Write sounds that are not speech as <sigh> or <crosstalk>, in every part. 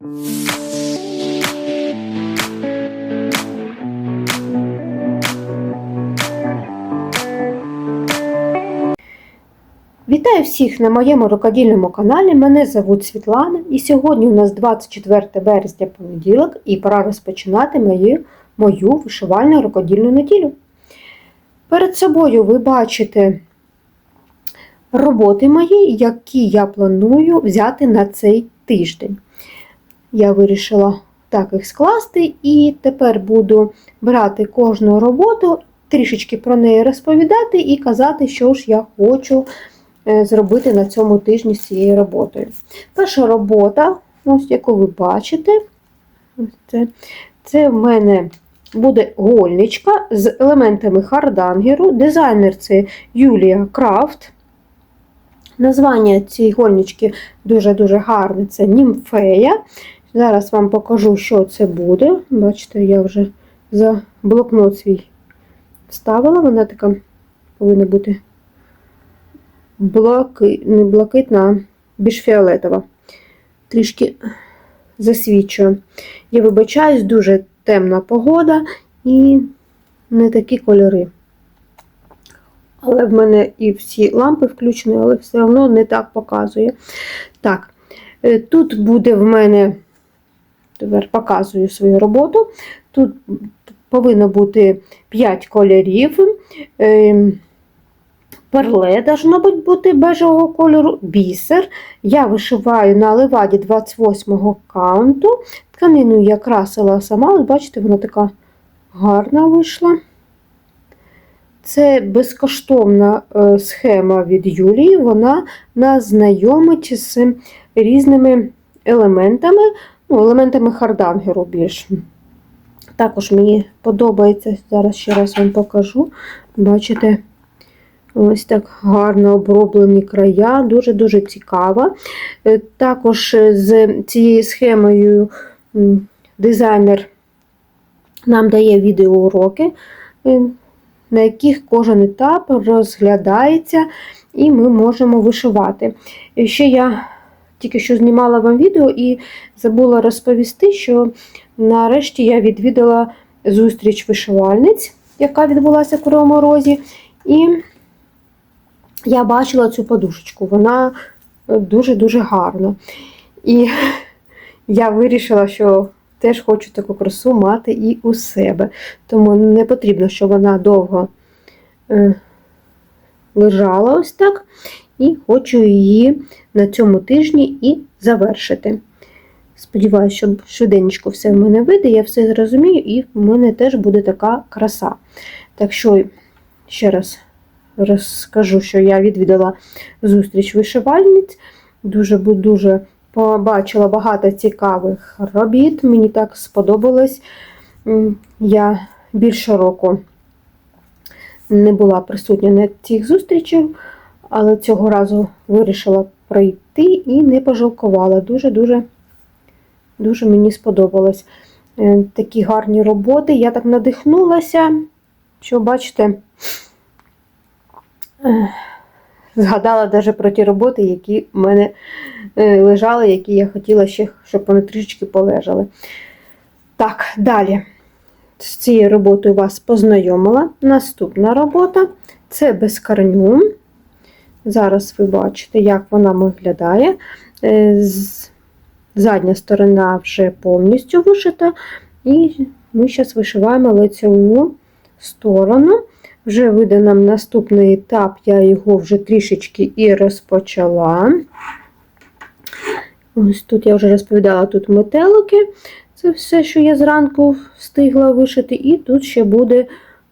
Вітаю всіх на моєму рукодільному каналі. Мене звуть Світлана, і сьогодні у нас 24 березня понеділок, і пора розпочинати мою, мою вишивальну рукодільну неділю. Перед собою ви бачите роботи мої, які я планую взяти на цей тиждень. Я вирішила так їх скласти, і тепер буду брати кожну роботу, трішечки про неї розповідати і казати, що ж я хочу е, зробити на цьому тижні з цією роботою. Перша робота, ось яку ви бачите, це, це в мене буде гольничка з елементами хардангеру. Дизайнер це Юлія Крафт. Названня цієї гольнички дуже-дуже гарне це німфея. Зараз вам покажу, що це буде. Бачите, я вже за блокнот свій вставила. Вона така повинна бути блаки... не блакитна, а більш фіолетова. Трішки засвічую. Я вибачаюсь, дуже темна погода і не такі кольори. Але в мене і всі лампи включені, але все одно не так показує. Так, е, тут буде в мене, тепер показую свою роботу. Тут повинно бути 5 кольорів. Е, Перле должно бути бежевого кольору, бісер. Я вишиваю на леваді 28-го каунту. Тканину я красила сама, от бачите, вона така гарна вийшла. Це безкоштовна е, схема від Юлії, вона нас знайомить з різними елементами, ну, елементами хардангеру більш. Також мені подобається, зараз ще раз вам покажу. Бачите, ось так гарно оброблені края, дуже-дуже цікаво. Е, Також з цією схемою дизайнер нам дає відеоуроки, е, на яких кожен етап розглядається, і ми можемо вишивати. Ще я тільки що знімала вам відео і забула розповісти, що нарешті я відвідала зустріч вишивальниць, яка відбулася в Кривому Розі. І я бачила цю подушечку, вона дуже-дуже гарна. І <laughs> я вирішила, що теж хочу таку красу мати і у себе. Тому не потрібно, щоб вона довго е, лежала ось так. І хочу її на цьому тижні і завершити. Сподіваюся, що швиденько все в мене вийде, я все зрозумію, і в мене теж буде така краса. Так що, ще раз розкажу, що я відвідала зустріч вишивальниць. Дуже-дуже побачила багато цікавих робіт. Мені так сподобалось. Я більше року не була присутня на цих зустрічах, але цього разу вирішила прийти і не пожалкувала. Дуже-дуже дуже мені сподобалось. Е, такі гарні роботи. Я так надихнулася, що, бачите, згадала навіть про ті роботи, які в мене е, лежали, які я хотіла ще, щоб вони трішечки полежали. Так, далі. З цією роботою вас познайомила. Наступна робота це безкарню. Зараз ви бачите, як вона виглядає. Е, задня сторона вже повністю вишита, і ми зараз вишиваємо лицеву сторону. Вже вийде нам наступний етап, я його вже трішечки і розпочала. Ось тут я вже розповідала тут метелики. Це все, що я зранку встигла вишити, і тут ще буде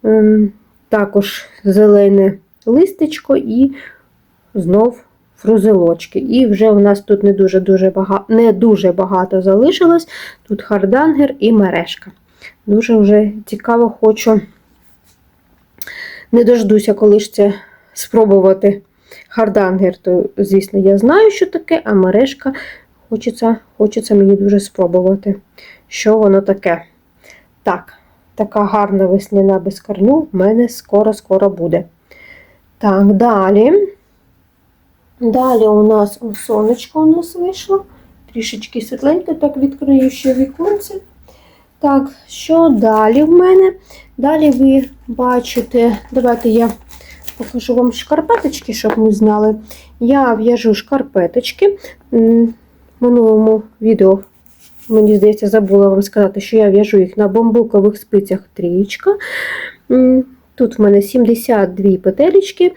ем, також зелене листечко і знов фрузелочки. І вже у нас тут не дуже дуже багато не дуже багато залишилось. Тут хардангер і мережка. Дуже вже цікаво хочу. Не дождуся, коли ж це спробувати хардангер, то, звісно, я знаю, що таке, а мережка хочеться хочеться мені дуже спробувати, що воно таке. Так, така гарна весняна безкарню в мене скоро-скоро буде. Так, далі. Далі у нас сонечко у нас вийшло. трішечки світленько, так відкрию ще віконце. Так, що далі в мене? Далі ви бачите, давайте я покажу вам шкарпеточки, щоб ми знали. Я в'яжу шкарпеточки. В минулому відео, мені здається, забула вам сказати, що я в'яжу їх на бамбукових спицях трієчка. Тут в мене 72 петелечки,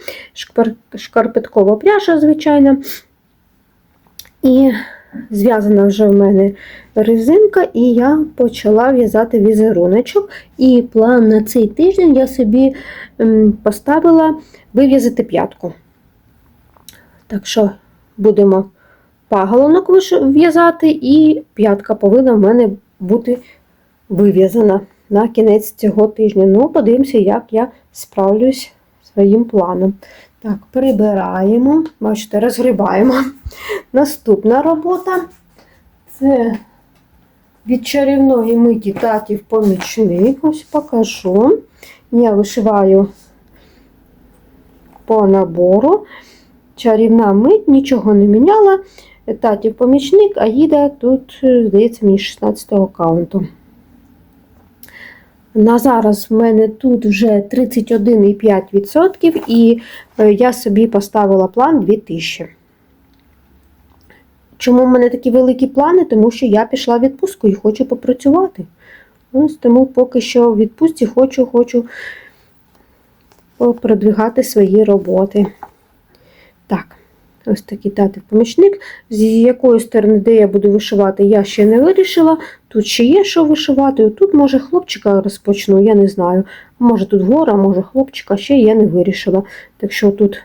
шкарпеткова пряжа, звичайно. І зв'язана вже в мене резинка, і я почала в'язати візеруночок. І план на цей тиждень я собі поставила вив'язати п'ятку. Так що будемо паголонок в'язати, і п'ятка повинна в мене бути вив'язана на кінець цього тижня. Ну, подивимося, як я справлюсь своїм планом. Так, прибираємо, бачите, розгрібаємо. <laughs> Наступна робота це від чарівної миті татів помічник. Ось покажу. Я вишиваю по набору. Чарівна мить, нічого не міняла. Татів помічник, а їде тут, здається, мені 16-го аккаунту. На зараз в мене тут вже 31,5% і е, я собі поставила план 2000. Чому в мене такі великі плани? Тому що я пішла в відпустку і хочу попрацювати. Ось тому поки що в відпустці хочу, хочу продвигати свої роботи. Так, ось такий татів помічник. З якої сторони, де я буду вишивати, я ще не вирішила. Тут ще є що вишивати. Тут, може, хлопчика розпочну, я не знаю. Може тут гора, може хлопчика, ще я не вирішила. Так що тут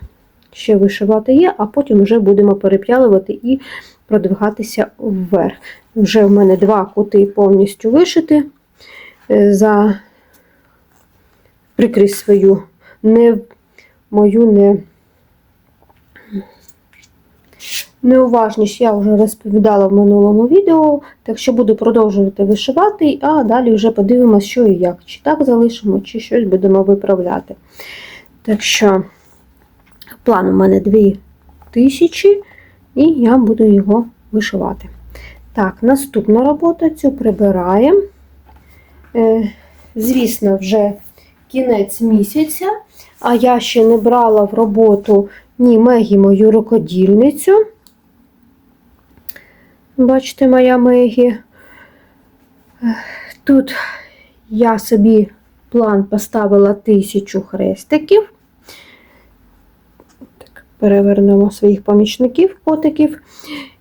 ще вишивати є, а потім вже будемо переп'ялувати і продвигатися вверх. Вже в мене два кути повністю вишити. Е, За прикрізь свою не мою не Неуважність я вже розповідала в минулому відео, так що буду продовжувати вишивати, а далі вже подивимося, що і як. Чи так залишимо, чи щось будемо виправляти. Так що, план у мене 2000, і я буду його вишивати. Так, наступна робота цю прибираємо. Е, Звісно, вже кінець місяця, а я ще не брала в роботу ні Мегі мою рукодільницю. Бачите, моя Мегі. Тут я собі план поставила тисячу хрестиків. Так, перевернемо своїх помічників, котиків.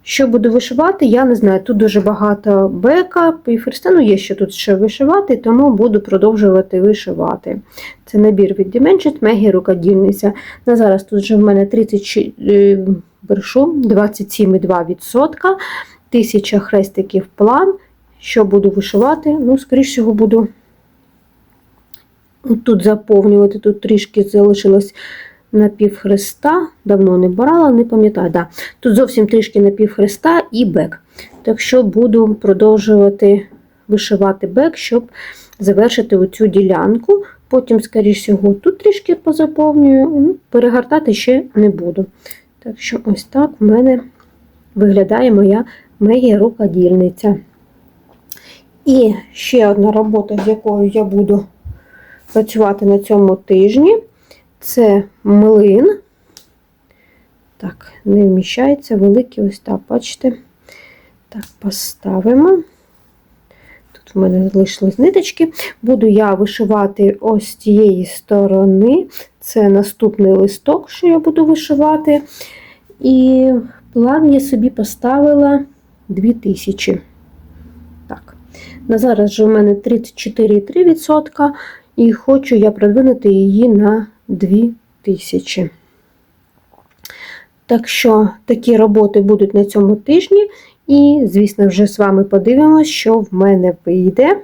Що буду вишивати, я не знаю. Тут дуже багато бека і ферстену є що тут ще вишивати, тому буду продовжувати вишивати. Це набір від Dimension Мегі рукодільниця. На зараз тут вже в мене 30 е, бершу, 27,2%. Тисяча хрестиків план. Що буду вишивати? Ну, скоріш всього, буду тут заповнювати. Тут трішки залишилось напівхреста. Давно не брала, не пам'ятаю. Да. Тут зовсім трішки напівхреста і бек. Так що буду продовжувати вишивати бек, щоб завершити оцю ділянку. Потім, скоріш всього, тут трішки позаповнюю, ну, перегортати ще не буду. Так що, ось так в мене виглядає моя Мегі рукодільниця. І ще одна робота, з якою я буду працювати на цьому тижні, це млин. Так, не вміщається великий ось так, бачите? Так, поставимо. Тут в мене залишились ниточки. Буду я вишивати ось з цієї сторони. Це наступний листок, що я буду вишивати. І план я собі поставила 2000. Так. На зараз же в мене 34,3%, і хочу я продвинути її на 2000. Так що такі роботи будуть на цьому тижні. І, звісно, вже з вами подивимося, що в мене вийде.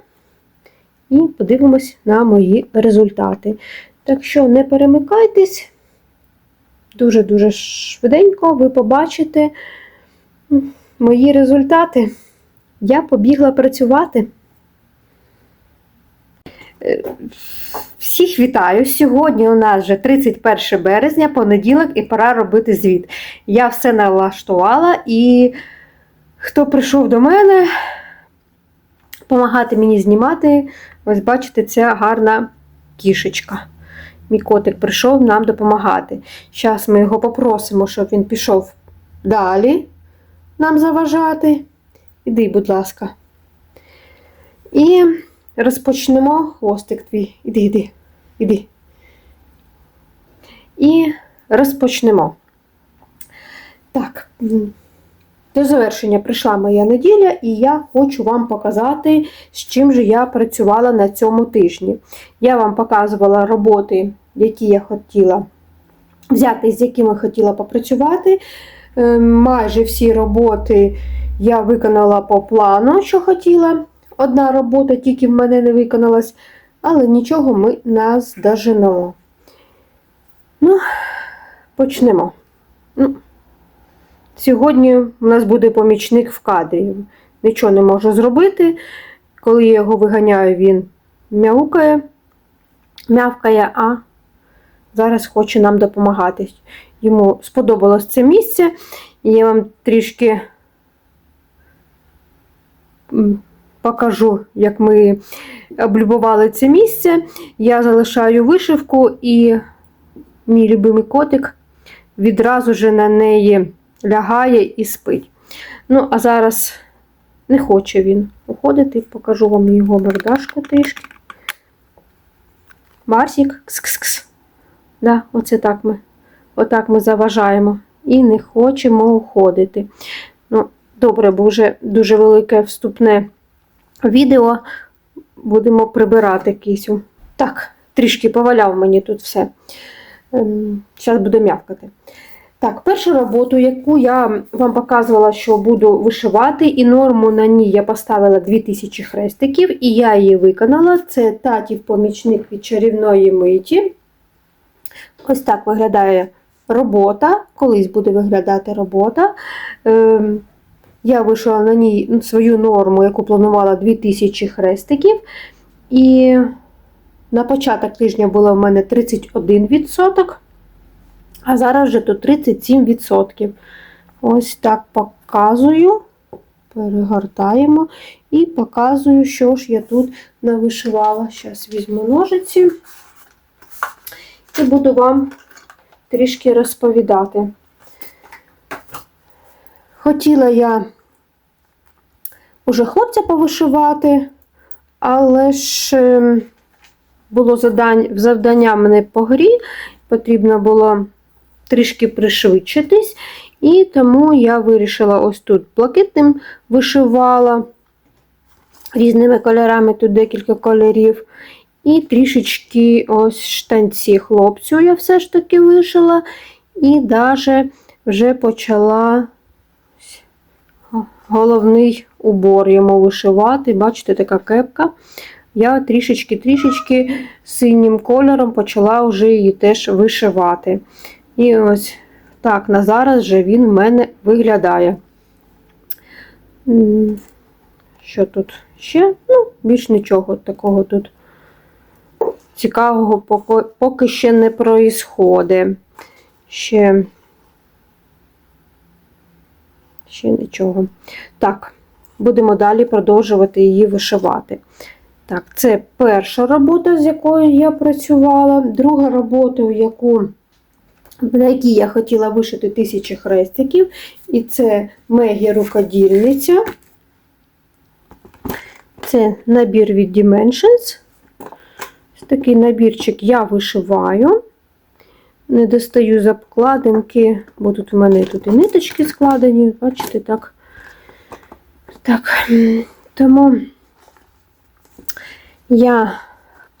І подивимось на мої результати. Так що не перемикайтесь, дуже-дуже швиденько ви побачите мої результати. Я побігла працювати. Е, Всіх вітаю! Сьогодні у нас вже 31 березня, понеділок, і пора робити звіт. Я все налаштувала і хто прийшов до мене, допомагати мені знімати, ось бачите, ця гарна кішечка. Мій котик прийшов нам допомагати. Зараз ми його попросимо, щоб він пішов далі нам заважати. Іди, будь ласка. І розпочнемо хвостик твій. Іди, іди, іди. І розпочнемо. Так, до завершення прийшла моя неділя, і я хочу вам показати, з чим же я працювала на цьому тижні. Я вам показувала роботи, які я хотіла взяти, з якими хотіла попрацювати. Е, Майже всі роботи я виконала по плану, що хотіла. Одна робота тільки в мене не виконалась, але нічого ми нас доженемо. Ну, почнемо. Ну, Сьогодні у нас буде помічник в кадрі. Нічого не можу зробити. Коли я його виганяю, він мяукає, мявкає, а зараз хоче нам допомагати. Йому сподобалось це місце, і я вам трішки покажу, як ми облюбували це місце. Я залишаю вишивку, і мій любимий котик відразу же на неї лягає і спить. Ну, а зараз не хоче він уходити, покажу вам його мордашку трішки. Марсік, кс-кс-кс. Да, оце так ми. Отак ми заважаємо і не хочемо уходити. Ну, добре, бо вже дуже велике вступне відео. Будемо прибирати кисю. Так, трішки поваляв мені тут все. Зараз буде м'явкати. Так, першу роботу, яку я вам показувала, що буду вишивати, і норму на ній я поставила 2000 хрестиків, і я її виконала. Це татів помічник від чарівної миті. Ось так виглядає робота. Колись буде виглядати робота. Ем, Я вишила на ній свою норму, яку планувала 2000 хрестиків. І на початок тижня було в мене 31%, а зараз вже тут 37%. Ось так показую, перегортаємо і показую, що ж я тут навишивала. Зараз візьму ножиці і буду вам трішки розповідати. Хотіла я уже хлопця повишивати, але ж ем, було завдання, завдання мене по грі, потрібно було трішки пришвидшитись, і тому я вирішила ось тут блакитним вишивала різними кольорами, тут декілька кольорів. І трішечки ось штанці хлопцю я все ж таки вишила, і навіть вже почала головний убор йому вишивати. Бачите, така кепка. Я трішечки-трішечки синім кольором почала вже її теж вишивати. І ось так, на зараз вже він в мене виглядає. Що тут ще? Ну, більш нічого такого тут цікавого поки, ще не проїсходить. Ще, ще нічого. Так, будемо далі продовжувати її вишивати. Так, це перша робота, з якою я працювала. Друга робота, яку, на якій я хотіла вишити тисячі хрестиків, і це Мегі рукодільниця. Це набір від Dimensions. Такий набірчик я вишиваю. Не достаю з обкладинки, бо тут у мене тут і ниточки складені, бачите, так. Так, тому я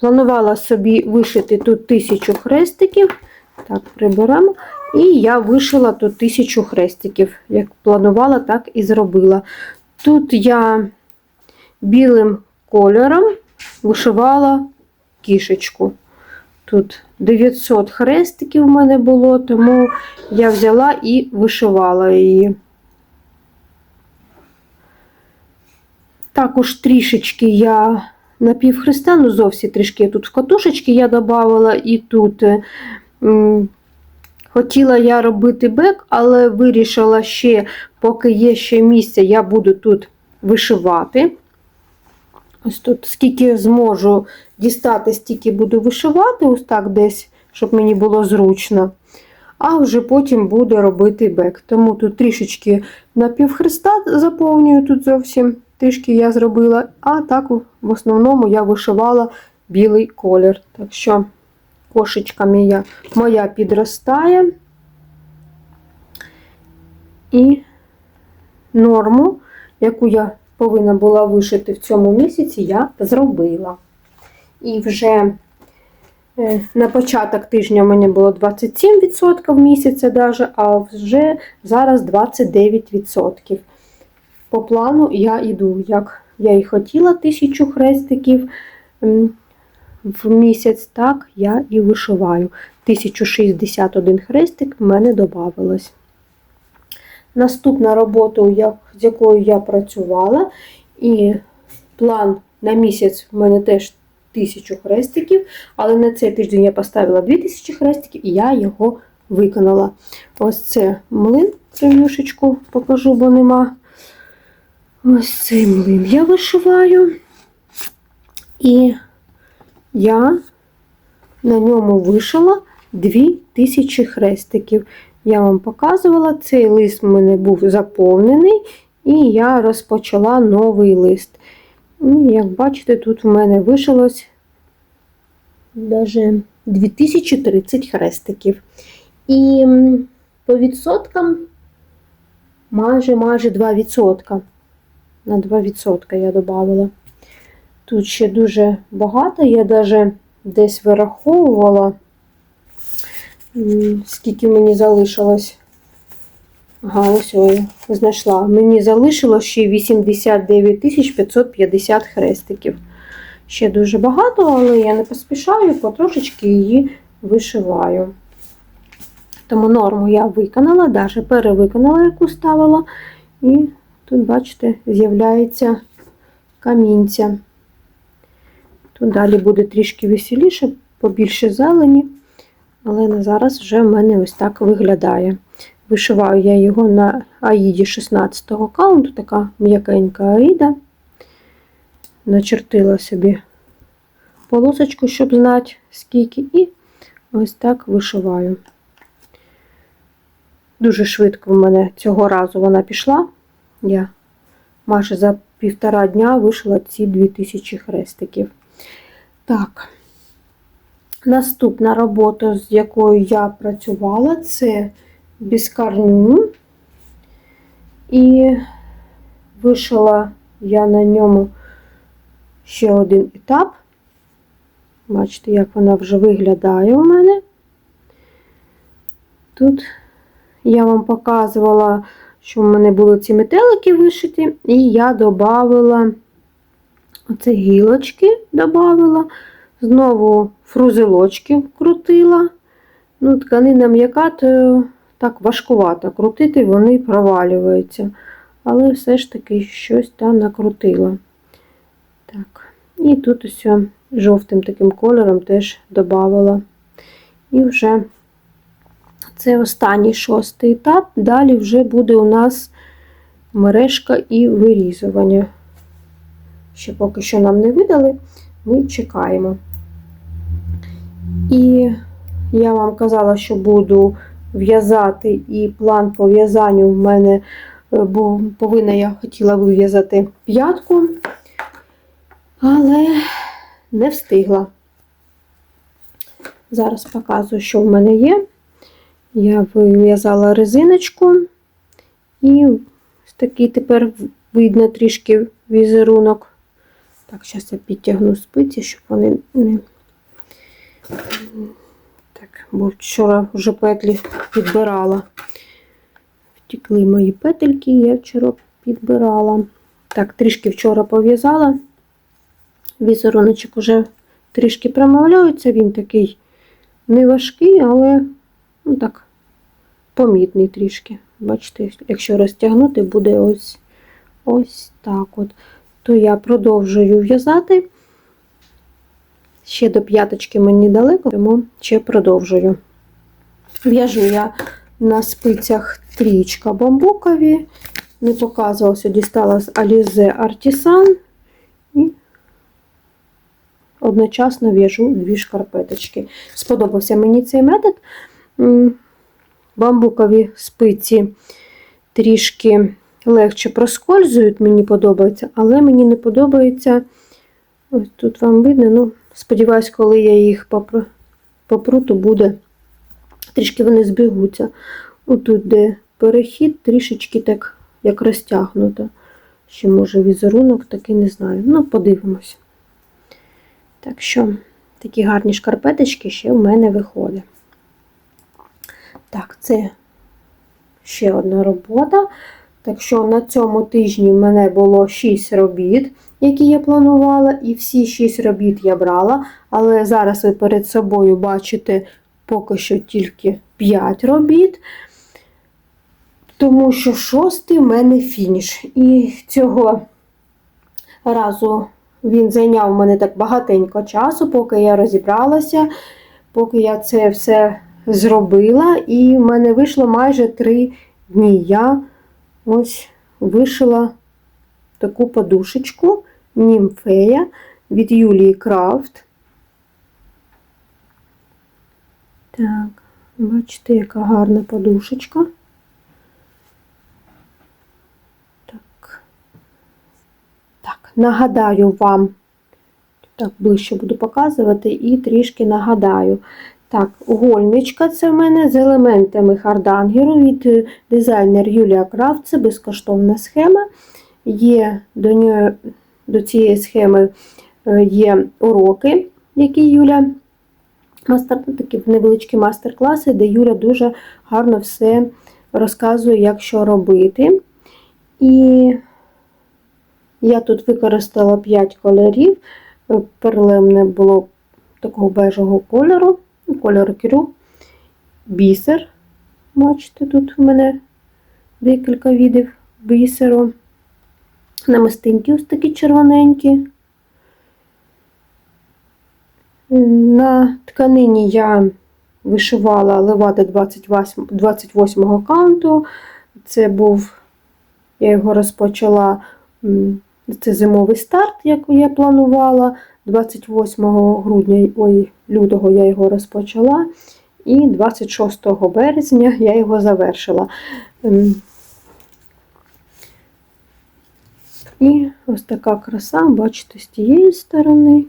планувала собі вишити тут тисячу хрестиків. Так, приберемо. І я вишила тут тисячу хрестиків. Як планувала, так і зробила. Тут я білим кольором вишивала кішечку. Тут 900 хрестиків в мене було, тому я взяла і вишивала її. Також трішечки я на півхреста, ну зовсім трішки тут в катушечки я додавала, і тут Хотіла я робити бек, але вирішила ще, поки є ще місце, я буду тут вишивати. Ось тут скільки зможу дістати, стільки буду вишивати, ось так десь, щоб мені було зручно. А вже потім буду робити бек. Тому тут трішечки напівхреста заповнюю, тут зовсім трішки я зробила, а так в основному я вишивала білий колір. Так що кошечка моя, моя підростає. І норму, яку я повинна була вишити в цьому місяці, я зробила. І вже е, на початок тижня в мене було 27% місяця, даже, а вже зараз 29%. По плану я йду, як я і хотіла, тисячу хрестиків в місяць, так я і вишиваю. 1061 хрестик в мене додавалось. Наступна робота, з якою я працювала, і план на місяць в мене теж 1000 хрестиків, але на цей тиждень я поставила 2000 хрестиків і я його виконала. Ось це млин, прев'юшечку покажу, бо нема. Ось цей млин я вишиваю. І я на ньому вишила 2000 хрестиків. Я вам показувала, цей лист в мене був заповнений, і я розпочала новий лист. І, як бачите, тут в мене вишилось даже 2030 хрестиків. І по відсоткам майже майже 2%. На 2% я додавала. Тут ще дуже багато, я навіть десь вираховувала, скільки мені залишилось. Ага, ось я знайшла. Мені залишилось ще 89 550 хрестиків. Ще дуже багато, але я не поспішаю, потрошечки її вишиваю. Тому норму я виконала, навіть перевиконала, яку ставила. І тут, бачите, з'являється камінця. Тут далі буде трішки веселіше, побільше зелені, але на зараз вже в мене ось так виглядає. Вишиваю я його на аїді 16-го каунту, така м'якенька аїда. Начертила собі полосочку, щоб знати, скільки, і ось так вишиваю. Дуже швидко в мене цього разу вона пішла. Я майже за півтора дня вишила ці 2000 хрестиків. Так, наступна робота, з якою я працювала, це біскарню. І вишила я на ньому ще один етап. Бачите, як вона вже виглядає у мене. Тут я вам показувала, що в мене були ці метелики вишиті, і я додавала оце гілочки, додавала, знову фрузелочки вкрутила. Ну, тканина м'яка, то так важкувато крутити, вони провалюються. Але все ж таки щось там накрутила. Так. І тут ось жовтим таким кольором теж додавала. І вже це останній шостий етап. Далі вже буде у нас мережка і вирізування. Ще поки що нам не видали, ми чекаємо. І я вам казала, що буду в'язати, і план по в'язанню в мене бо повинна я хотіла вив'язати п'ятку, але не встигла. Зараз показую, що в мене є. Я вив'язала резиночку, і такий тепер видно трішки візерунок. Так, зараз я підтягну спиці, щоб вони не. Так, бо вчора вже петлі підбирала. Втікли мої петельки, я вчора підбирала. Так, трішки вчора пов'язала. Візеруночок уже трішки промовляється, він такий не важкий, але ну так, помітний трішки. Бачите, якщо розтягнути, буде ось ось так от. То я продовжую в'язати. Ще до п'яточки мені далеко, тому ще продовжую. В'яжу я на спицях трічка бамбукові. Не показувала, що дістала з Alize Artisan. І одночасно в'яжу дві шкарпеточки. Сподобався мені цей метод. Бамбукові спиці трішки легше проскользують, мені подобається, але мені не подобається. Ось тут вам видно, ну, сподіваюсь, коли я їх попру, то буде трішки вони збігуться. Отут, де перехід, трішечки так, як розтягнуто. Ще може візерунок, такий не знаю. Ну, подивимось. Так що, такі гарні шкарпеточки ще в мене виходить. Так, це ще одна робота. Так що на цьому тижні в мене було 6 робіт, які я планувала, і всі 6 робіт я брала. Але зараз ви перед собою бачите поки що тільки 5 робіт, тому що шостий в мене фініш. І цього разу він зайняв у мене так багатенько часу, поки я розібралася, поки я це все зробила, і в мене вийшло майже 3 дні. Я ось вишила таку подушечку німфея від Юлії Крафт. Так, бачите, яка гарна подушечка. Так. Так, нагадаю вам, так, ближче буду показувати і трішки нагадаю. Так, гольничка це в мене з елементами хардангеру від е, дизайнер Юлія Крафт. Це безкоштовна схема. Є до, нього, до цієї схеми е, є уроки, які Юля мастер, такі невеличкі мастер-класи, де Юля дуже гарно все розказує, як що робити. І я тут використала 5 кольорів. Перлемне було такого бежого кольору, кольору кірю, бісер. Бачите, тут у мене декілька відів бісеру. Намистинки ось такі червоненькі. На тканині я вишивала левади 28 28 канту. Це був, я його розпочала, це зимовий старт, як я планувала. 28 грудня, ой, лютого я його розпочала, і 26 березня я його завершила. Ем, І ось така краса, бачите, з тієї сторони.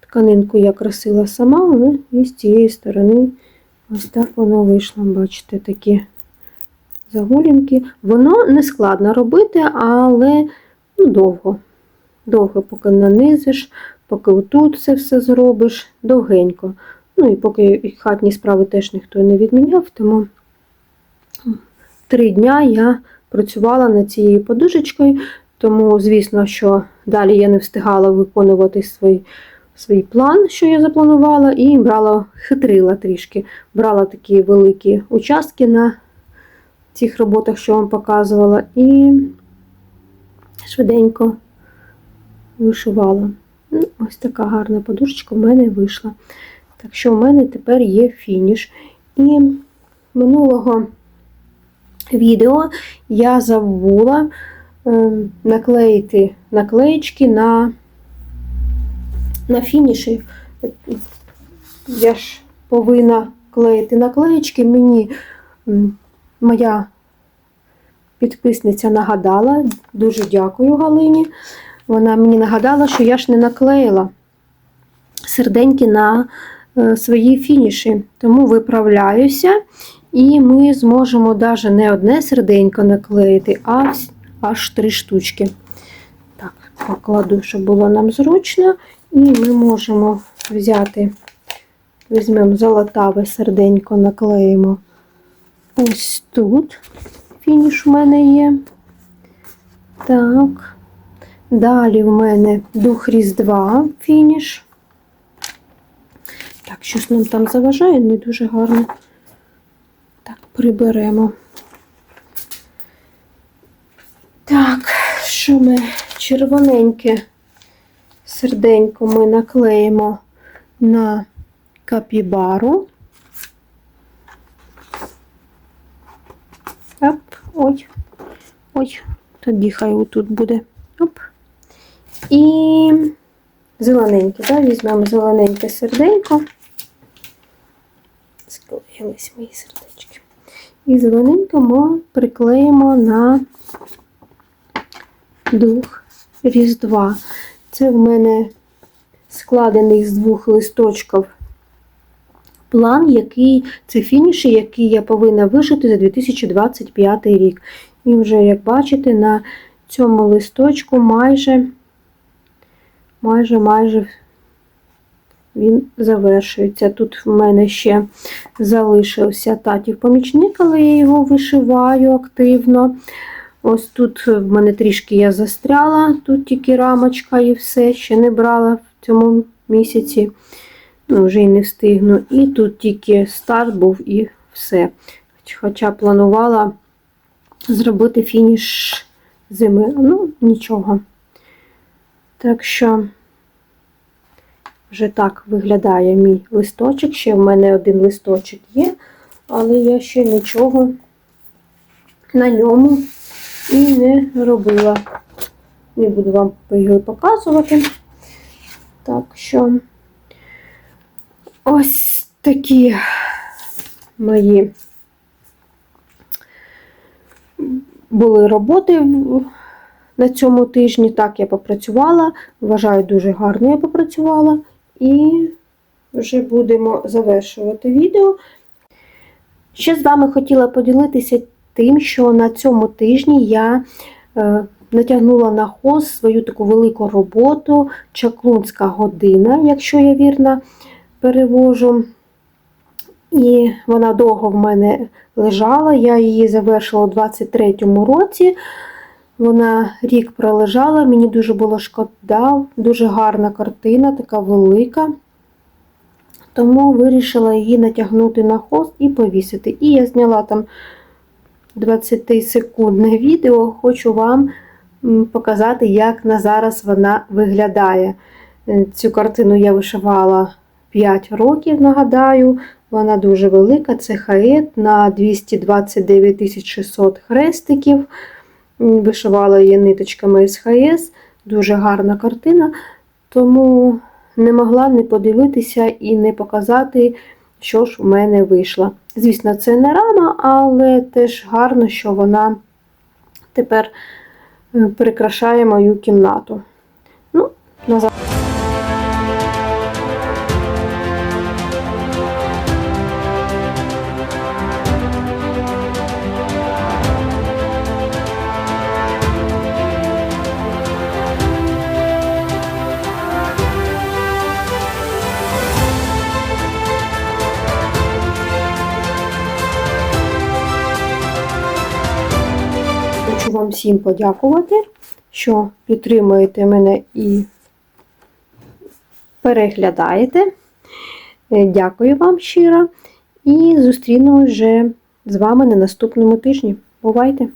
Тканинку я красила сама, і з цієї сторони ось так воно вийшло. Бачите, такі загулінки. Воно не складно робити, але ну, довго. Довго, поки нанизиш, поки отут це все зробиш, довгенько. Ну і поки хатні справи теж ніхто не відміняв, тому три дня я працювала над цією подушечкою, тому, звісно, що далі я не встигала виконувати свій, свій план, що я запланувала, і брала, хитрила трішки, брала такі великі участки на цих роботах, що вам показувала, і швиденько вишивала. Ось така гарна подушечка в мене вийшла. Так що в мене тепер є фініш. І минулого відео я забула е, наклеїти наклеїчки на, на фініші. Я ж повинна клеїти наклеїчки. Мені моя підписниця нагадала. Дуже дякую Галині. Вона мені нагадала, що я ж не наклеїла серденьки на е, свої фініші. Тому виправляюся, і ми зможемо навіть не одне серденько наклеїти, а аж три штучки. Так, покладу, щоб було нам зручно. І ми можемо взяти, візьмемо золотаве серденько, наклеїмо ось тут. Фініш у мене є. Так. Далі в мене дух Різдва фініш. Так, щось нам там заважає, не дуже гарно. Так, приберемо. Так, що ми червоненьке серденько ми наклеїмо на капібару. Оп, ой. Ой, тоді хай отут буде. І зелененьке, да? візьмемо зелененьке серденько. Склеїлись мої сердечки. І зелененько ми приклеїмо на дух Різдва. Це в мене складений з двох листочків план, який це фініші, який я повинна вишити за 2025 рік. І вже, як бачите, на цьому листочку майже, майже, майже він завершується. Тут в мене ще залишився татів помічник, але я його вишиваю активно. Ось тут в мене трішки я застряла, тут тільки рамочка і все, ще не брала в цьому місяці. Ну, вже й не встигну. І тут тільки старт був і все. Хоча планувала зробити фініш зими. Ну, нічого. Так що, вже так виглядає мій листочок. Ще в мене один листочок є, але я ще нічого на ньому і не робила. Не буду вам його показувати. Так що. Ось такі мої були роботи на цьому тижні. Так, я попрацювала. Вважаю, дуже гарно я попрацювала. І вже будемо завершувати відео. Ще з вами хотіла поділитися тим, що на цьому тижні я е, натягнула на хост свою таку велику роботу Чаклунська година, якщо я вірна перевожу. І вона довго в мене лежала. Я її завершила у 23-му році. Вона рік пролежала, мені дуже було шкода, дуже гарна картина, така велика. Тому вирішила її натягнути на хост і повісити. І я зняла там 20-секундне відео, хочу вам показати, як на зараз вона виглядає. Цю картину я вишивала 5 років, нагадаю, вона дуже велика, це хает на 229 600 хрестиків. Вишивала її ниточками СХС, дуже гарна картина, тому не могла не подивитися і не показати, що ж в мене вийшло. Звісно, це не рама, але теж гарно, що вона тепер прикрашає мою кімнату. Ну, назад. Всім подякувати, що підтримуєте мене і переглядаєте. Е, Дякую вам щиро. І зустріну вже з вами на наступному тижні. Бувайте!